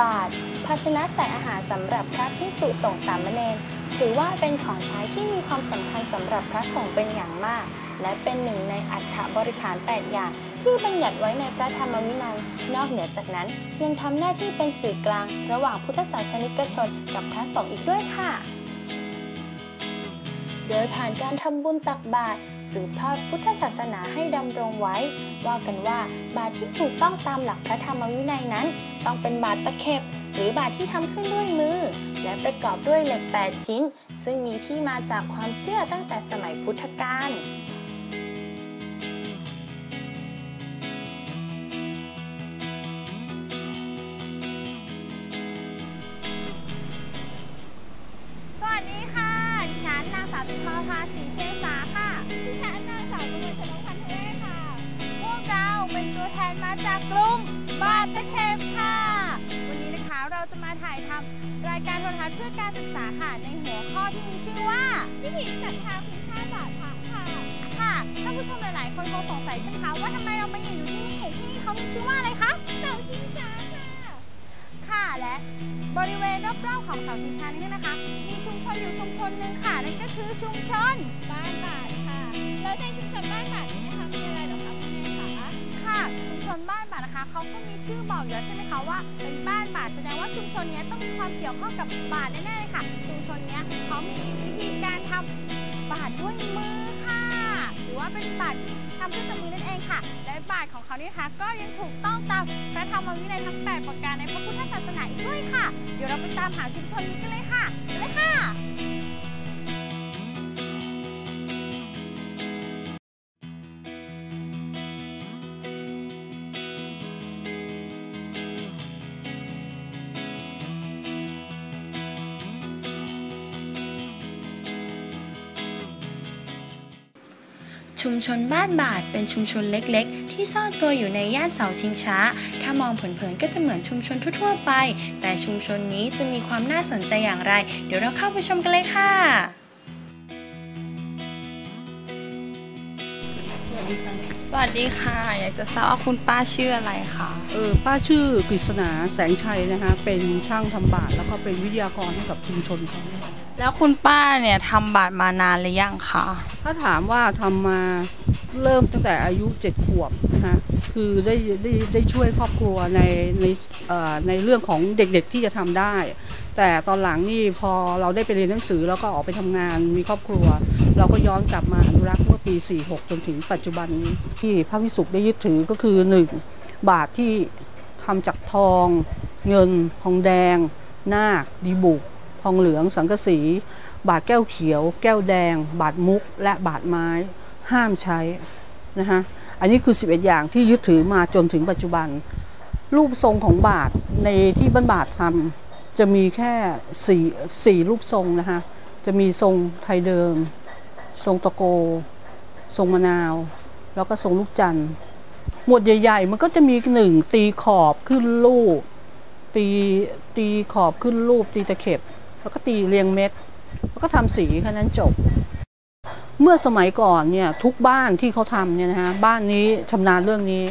บาท ภาชนะใส่อาหารสำหรับพระภิกษุสงฆ์สามเณรถือว่าเป็นของใช้ที่มีความสำคัญสำหรับพระสงฆ์เป็นอย่างมาก และเป็นหนึ่งในอัฐบริขาร 8 อย่างที่บัญญัติไว้ในพระธรรมวินัย นอกเหนือจากนั้นยังทำหน้าที่เป็นสื่อกลาง ระหว่างพุทธศาสนิกชนกับพระสงฆ์อีกด้วยค่ะ โดยผ่านการทำบุญตักบาตรสืบทอดพุทธศาสนาให้ดำรงไว้ ว่ากันว่าบาตรที่ถูกต้องตามหลักพระธรรมวินัยนั้น ต้องเป็นบาตรตะเข็บ หรือบาตรที่ทำขึ้นด้วยมือ และประกอบด้วยเหล็ก 8 ชิ้น ซึ่งมีที่มาจากความเชื่อตั้งแต่สมัยพุทธกาล ภาสีเชียงสาค่ะดิฉันนางสาวกมลชนกพันธุ์เทค่ะ พวกเราเป็นตัวแทนมาจากกลุ่มบาตะเคมค่ะ วันนี้นะคะเราจะมาถ่ายทำรายการโทรทัศน์เพื่อการศึกษาค่ะ ในหัวข้อที่มีชื่อว่าวิถีศรัทาคุณค่าบาทะค่ะ ค่ะท่านผู้ชมหลาย ๆ คนคงสงสัยใช่ไหมคะว่าทำไมเรามาอยู่ที่นี่ ที่นี่เขามีชื่อว่าอะไรคะเสาชิงช้า และบริเวณรอบๆของเขาชิงช้านี้นะคะ มีชุมชนอยู่ชุมชนหนึ่งค่ะนั่นก็คือชุมชนบ้านบาทค่ะ แล้วในชุมชนบ้านบาทนี้นะคะมีอะไรหรอคะคุณแม่คะค่ะชุมชนบ้านบาทนะคะเขาก็มีชื่อบอกอยู่แล้วใช่ไหมคะว่าเป็นบ้านบาทแสดงว่าชุมชนนี้ต้องมีความเกี่ยวข้องกับบาทแน่ๆเลยค่ะ ชุมชนนี้เขามีวิธีการทำบาทด้วยมือค่ะ หรือว่าเป็นบาท ที่ทำด้วยตัวมือนั่นเองค่ะ และบาทของเขานี่นะคะก็ยังถูกต้องตามพระธรรมวินัยทั้ง 8 ประการในพระพุทธศาสนาอีกด้วยค่ะ เดี๋ยวเราไปตามหาชุมชนนี้กันเลยค่ะไปเลยค่ะ ชุมชนบ้านบาทเป็นชุมชนเล็กๆ ที่ซ่อนตัวอยู่ในย่านเสาชิงช้า ถ้ามองเผินๆก็จะเหมือนชุมชนทั่วๆไป แต่ชุมชนนี้จะมีความน่าสนใจอย่างไร เดี๋ยวเราเข้าไปชมกันเลยค่ะสวัสดีค่ะ อยากจะทราบว่าคุณป้าชื่ออะไรคะเออป้าชื่อกฤษณาแสงชัยนะคะ เป็นช่างทำบาทแล้วก็เป็นวิทยากรให้กับชุมชนเขา แล้วคุณป้าเนี่ยทำบาทมานานหรือยังคะ ถ้าถามว่าทำมาเริ่มตั้งแต่อายุเจ็ดขวบนะคะคือได้ได้ได้ช่วยครอบครัวในในในเรื่องของเด็กๆที่จะทำได้ แต่ตอนหลังนี่พอเราได้ไปเรียนหนังสือแล้วก็ออกไปทำงานมีครอบครัว เราก็ย้อนกลับมาอนุรักษ์เมื่อปี 46 จนถึงปัจจุบันที่พระวิสุขได้ยึดถือก็คือหนึ่งบาทที่ทำจากทอง เงินทองแดง นาคดีบุก ทองเหลือง สังกะสี บาทแก้วเขียว แก้วแดง บาทมุก และบาทไม้ ห้ามใช้นะฮะอันนี้คือ 11 อย่างที่ยึดถือมาจนถึงปัจจุบัน รูปทรงของบาทในที่บ้านบาททำจะมีแค่สี่สี่รูปทรงนะคะจะมีทรงไทยเดิม ทรงตะโก ทรงมะนาว แล้วก็ทรงลูกจันทร์หมวดใหญ่ ๆ มันก็จะมีหนึ่งตีขอบขึ้นรูปตีตีขอบขึ้นรูปตีตะเข็บ แล้วก็ตีเรียงเม็ด แล้วก็ทำสีแค่นั้นจบ เมื่อสมัยก่อนเนี่ยทุกบ้านที่เขาทำเนี่ยนะฮะบ้านนี้ชำนาญเรื่องนี้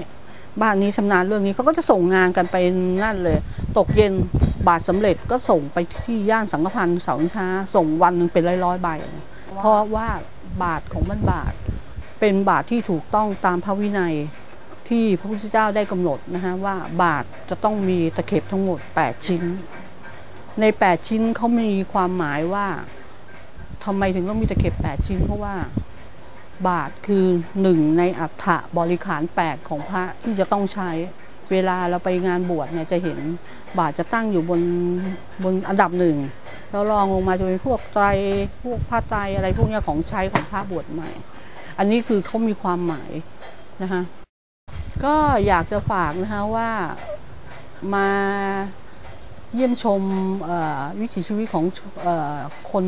บ้านนี้ชำนาญเรื่องนี้เขาก็จะส่งงานกันไปนั่นเลย ตกเย็นบาทสำเร็จก็ส่งไปที่ย่านสังฆพันธ์เสาช้า ส่งวันหนึ่งเป็นร้อยๆใบ เพราะว่าบาทของมันบาท เป็นบาทที่ถูกต้องตามพระวินัยที่พระพุทธเจ้าได้กำหนดนะฮะว่าบาทจะต้องมีตะเข็บทั้งหมด 8 ชิ้น ใน 8 ชิ้นเขามีความหมายว่าทำไมถึงต้องมีตะเข็บ 8 ชิ้น เพราะว่าบาทคือหนึ่งในอัฐะบริขาร 8 ของพระที่จะต้องใช้เวลาเราไปงานบวชเนี่ยจะเห็นบาทจะตั้งอยู่บนบนอันดับหนึ่งแล้วรองลงมาจะเป็นพวกไตรพวกผ้าไตรอะไรพวกนี้ของใช้ของพระบวชใหม่ อันนี้คือเขามีความหมายนะคะก็อยากจะฝากนะคะว่ามา เยี่ยมชมวิถีชีวิตของอคน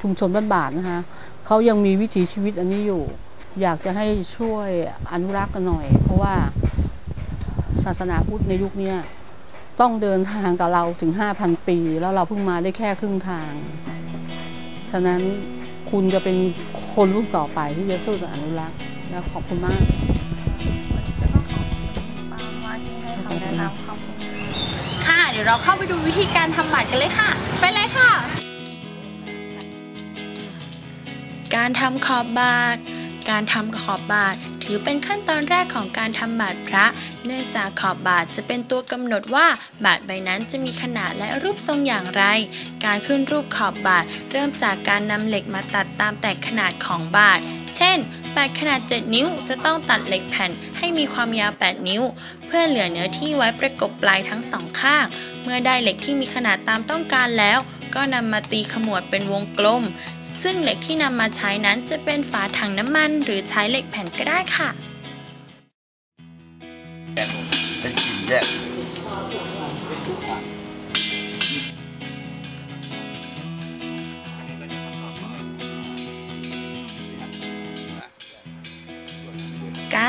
ชุมชนบ้านบาทนะคะเขายังมีวิถีชีวิตอันนี้อยู่ อยากจะให้ช่วยอนุรักษ์กันหน่อย เพราะว่าศาสนาพุทธในยุคนี้ต้องเดินทางกับเราถึง 5,000 ปี แล้วเราเพิ่งมาได้แค่ครึ่งทาง ฉะนั้นคุณจะเป็นคนรุ่นต่อไปที่จะช่วยกันอนุรักษ์และขอบคุณมาก ดี๋ยวเราเข้าไปดูวิธีการทำบัตรกันเลยค่ะ ไปเลยค่ะ การทำขอบบาทการทำขอบบาทถือเป็นขั้นตอนแรกของการทำบาทพระ เนื่องจากขอบบาทจะเป็นตัวกำหนดว่าบาทใบนั้นจะมีขนาดและรูปทรงอย่างไร การขึ้นรูปขอบบาทเริ่มจากการนำเหล็กมาตัดตามแต่ขนาดของบาทเช่น บาทขนาด 7 นิ้ว จะต้องตัดเหล็กแผ่นให้มีความยาว 8 นิ้ว เพื่อเหลือเนื้อที่ไว้ประกบปลายทั้งสองข้าง เมื่อได้เหล็กที่มีขนาดตามต้องการแล้ว ก็นำมาตีขมวดเป็นวงกลม ซึ่งเหล็กที่นำมาใช้นั้นจะเป็นฝาถังน้ำมัน หรือใช้เหล็กแผ่นก็ได้ค่ะเป็นกลิ่นแยก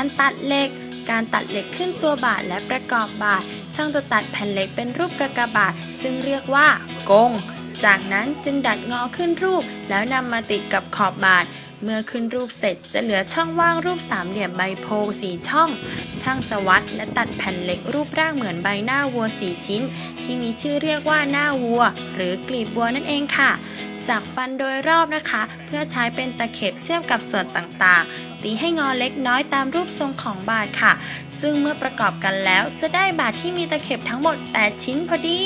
การตัดเหล็ก การตัดเหล็กขึ้นตัวบาทและประกอบบาท ช่างจะตัดแผ่นเหล็กเป็นรูปกากบาท ซึ่งเรียกว่ากง จากนั้นจึงดัดงอขึ้นรูป แล้วนำมาติดกับขอบบาท เมื่อขึ้นรูปเสร็จจะเหลือช่องว่างรูปสามเหลี่ยมใบโพสีช่อง ช่างจะวัดและตัดแผ่นเหล็กรูปร่างเหมือนใบหน้าวัวสีชิ้น ที่มีชื่อเรียกว่าหน้าวัว หรือกลีบวัวนั่นเองค่ะ จากฟันโดยรอบนะคะ เพื่อใช้เป็นตะเข็บเชื่อมกับส่วนต่างๆ ตีให้งอเล็กน้อยตามรูปทรงของบาดค่ะ ซึ่งเมื่อประกอบกันแล้วจะได้บาทที่มีตะเข็บทั้งหมด 8 ชิ้นพอดี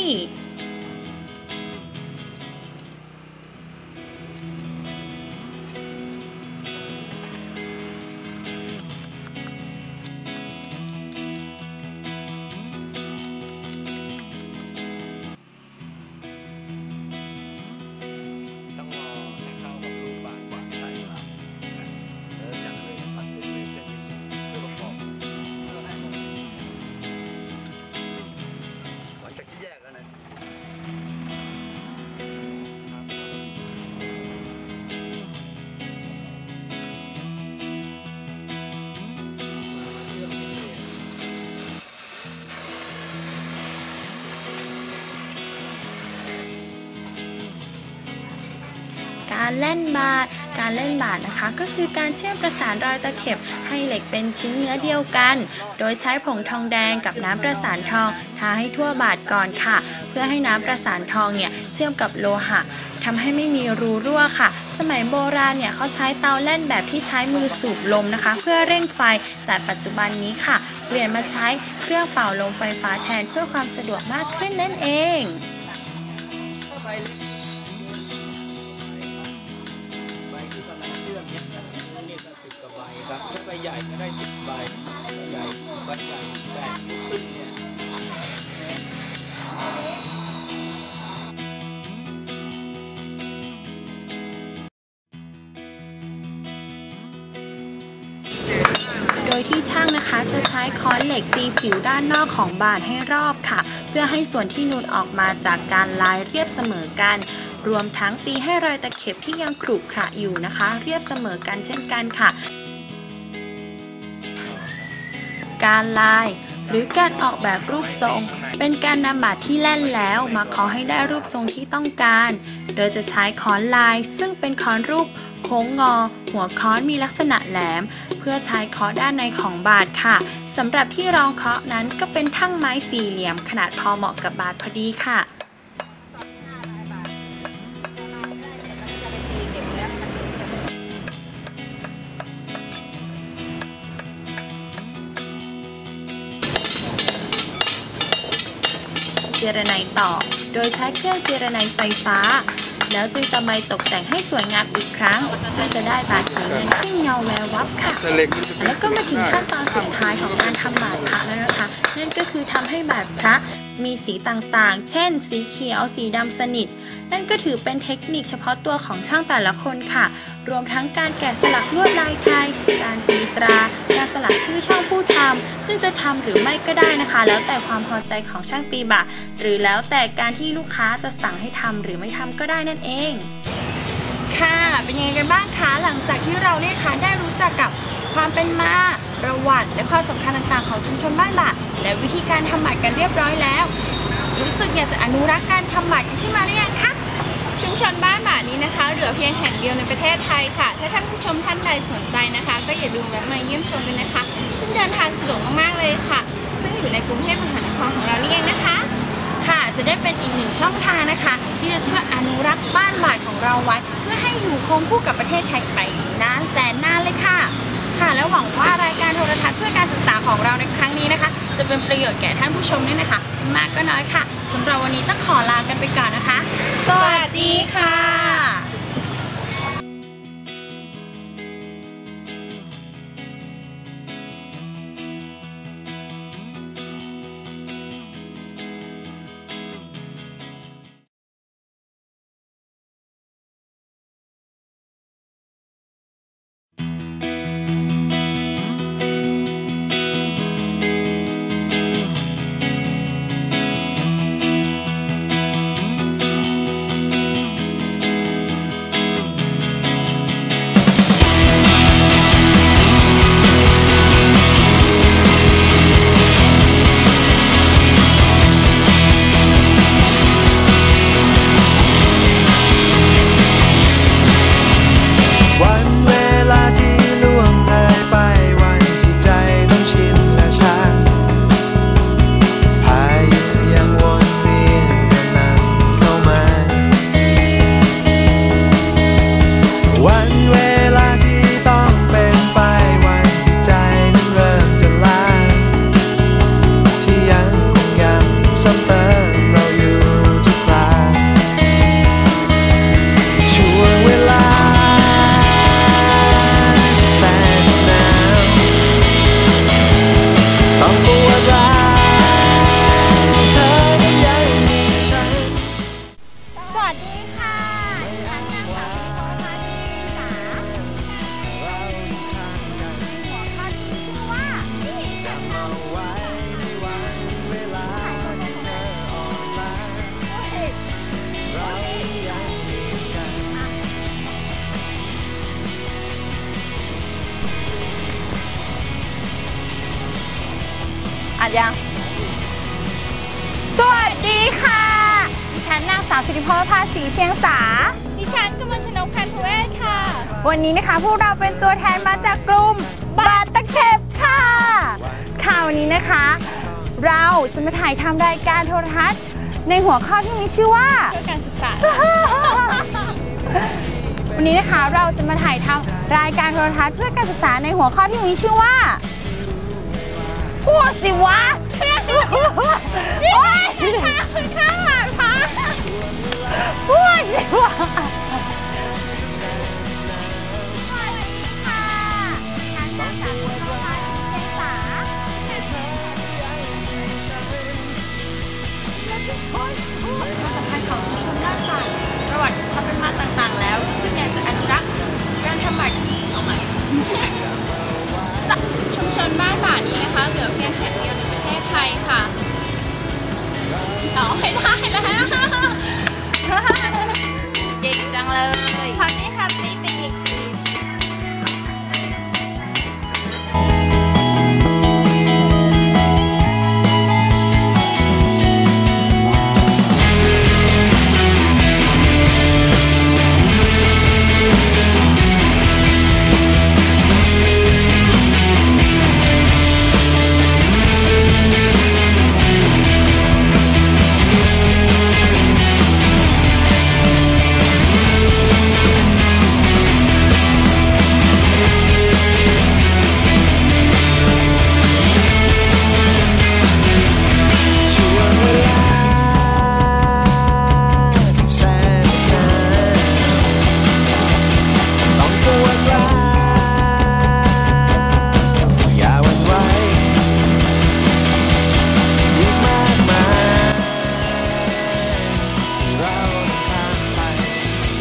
เล่นบาทการเล่นบาทนะคะ ก็คือการเชื่อมประสานรอยตะเข็บให้เหล็กเป็นชิ้นเนื้อเดียวกัน โดยใช้ผงทองแดงกับน้ำประสานทองทาให้ทั่วบาทก่อนค่ะ เพื่อให้น้ำประสานทองเนี่ยเชื่อมกับโลหะทำให้ไม่มีรูรั่วค่ะ สมัยโบราณเนี่ยเขาใช้เตาเล่นแบบที่ใช้มือสูบลมนะคะ เพื่อเร่งไฟ แต่ปัจจุบันนี้ค่ะ เปลี่ยนมาใช้เครื่องเป่าลมไฟฟ้าแทนเพื่อความสะดวกมากขึ้นนั่นเอง ใหญ่ก็ได้สิบใบใหญ่ใบใหญ่แปดขึ้นเนี่ยโดยที่ช่างนะคะจะใช้ค้อนเหล็กตีผิวด้านนอกของบาทให้รอบค่ะ เพื่อให้ส่วนที่นูนออกมาจากการลายเรียบเสมอกัน รวมทั้งตีให้รอยตะเข็บที่ยังขรุขระอยู่นะคะ เรียบเสมอกันเช่นกันค่ะ การลาย หรือการออกแบบรูปทรง เป็นการนำบาทที่แล่นแล้วมาขอให้ได้รูปทรงที่ต้องการ โดยจะใช้ค้อนลาย ซึ่งเป็นค้อนรูปโค้งงอ หัวค้อนมีลักษณะแหลม เพื่อใช้เคาะด้านในของบาดค่ะสำหรับที่รองเคาะนั้นก็เป็นทั้งไม้สี่เหลี่ยมขนาดพอเหมาะกับบาดพอดีค่ะ เจรไนต่อ โดยใช้เครื่องเจรไนไฟฟ้า แล้วจึงตะไมตกแต่งให้สวยงามอีกครั้งเพื่อจะได้บาดสีเงินที่เงาแวววับค่ะ เล็ก แล้วก็มาถึงขั้นตอนสุดท้ายของการทำบาตรพระแล้วนะคะ นั่นก็คือทำให้บาตรพระมีสีต่างๆ เช่น สีเขียว สีดำสนิท นั่นก็ถือเป็นเทคนิคเฉพาะตัวของช่างแต่ละคนค่ะ รวมทั้งการแกะสลักลวดลายไทย การตีตรา การสลักชื่อช่างผู้ทำ ซึ่งจะทำหรือไม่ก็ได้นะคะ แล้วแต่ความพอใจของช่างตีบะ หรือแล้วแต่การที่ลูกค้าจะสั่งให้ทำหรือไม่ทำก็ได้นั่นเอง ค่ะ เป็นยังไงกันบ้างคะ หลังจากที่เราเนี่ยคะได้รู้จักกับ ความเป็นมา ประวัติ และความสำคัญต่างๆของชุมชนบ้านบาและวิธีการทำบัตรกันเรียบร้อยแล้วรู้สึกอยากจะอนุรักษ์การทำบัตรกันขึ้นมาหรือยังคะชุมชนบ้านบาทนี้นะคะ เหลือเพียงแห่งเดียวในประเทศไทยค่ะ ถ้าท่านผู้ชมท่านใดสนใจนะคะ ก็อย่าลืมแวะมาเยี่ยมชมกันนะคะ ซึ่งเดินทางสะดวกมากๆเลยค่ะ ซึ่งอยู่ในกรุงเทพมหานครของเรานี่เองนะคะ ค่ะจะได้เป็นอีกหนึ่งช่องทางนะคะ ที่จะช่วยอนุรักษ์บ้านบาทของเราไว้ เพื่อให้อยู่คงคู่กับประเทศไทยไปนานแสนนานเลยค่ะ ค่ะแล้วหวังว่ารายการโทรทัศน์เพื่อการศึกษาของเราในครั้งนี้นะคะ จะเป็นประโยชน์แก่ท่านผู้ชมด้วยนะคะไม่มากก็น้อยค่ะสำหรับวันนี้ต้องขอลากันไปก่อนนะคะ สวัสดีค่ะ นี่จำเอาไว้ในวันเวลาที่เธออ่อนล้าเรายังมีกัน อัดยัง สวัสดีค่ะ ดิฉันนางสาวสิริพรภาษีเชียงสา ดิฉันกมลชนกพันธุเวศค่ะ วันนี้นะคะพวกเราเป็นตัวแทนมาจากกลุ่ม จะมาถ่ายทำรายการโทรทัศน์ ในหัวข้อที่มีชื่อว่าเพื่อการศึกษา วันนี้นะคะเราจะมาถ่ายทำรายการโทรทัศน์เพื่อการศึกษาในหัวข้อที่มีชื่อว่าพูดสิวะโอ๊ยข้าวหาพระพูดสิวะ ชนประวัติความเป็นมาต่างๆ แล้ว ซึ่งอยากจะอนุรักษ์การทำหายเอาใหม่ชุมชนบ้านป่านี้นะคะเหลือเพียแห่เดียวในประเทศไทยค่ะต่อไม่ได้แล้วเก่งจังเลย